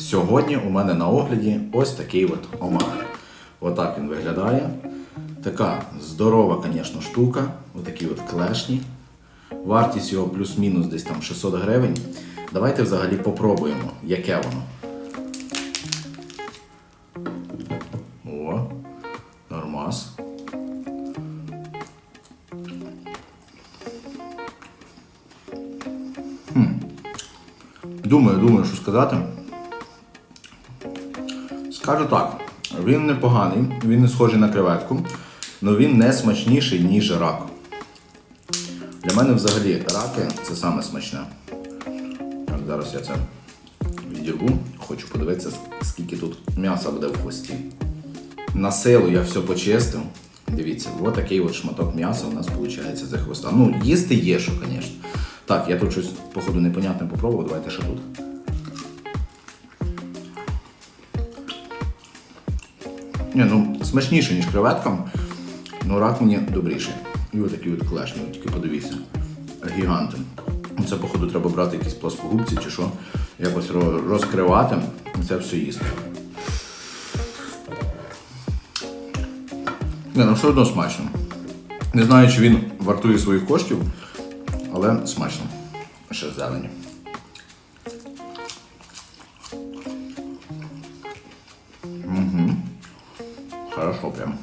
Сьогодні у мене на огляді ось такий от омар. Отак він виглядає. Така здорова, звісно, штука. Отакі от клешні. Вартість його плюс-мінус десь там 600 гривень. Давайте взагалі попробуємо, яке воно. О, нормас. Думаю, думаю, що сказати. Скажу так, він непоганий, він не схожий на креветку, але він не смачніший, ніж рак. Для мене взагалі раки це саме смачне. Так, зараз я це відірву. Хочу подивитися, скільки тут м'яса буде в хвості. На силу я все почистив. Дивіться, ось такий от шматок м'яса у нас виходить за хвоста. Ну, їсти є, що, звісно. Так, я тут щось, походу, непонятне попробував, давайте ще тут. Ні, ну смачніше, ніж креветка. Ну рак мені добріший. І отакі от клешні, тільки подивіться. Гіганти. Це, походу, треба брати якісь плоскогубці чи що. Якось розкривати і це все їсти. Ні, ну все одно смачно. Не знаю, чи він вартує своїх коштів, але смачно. Ще зелені. Хорошо прям.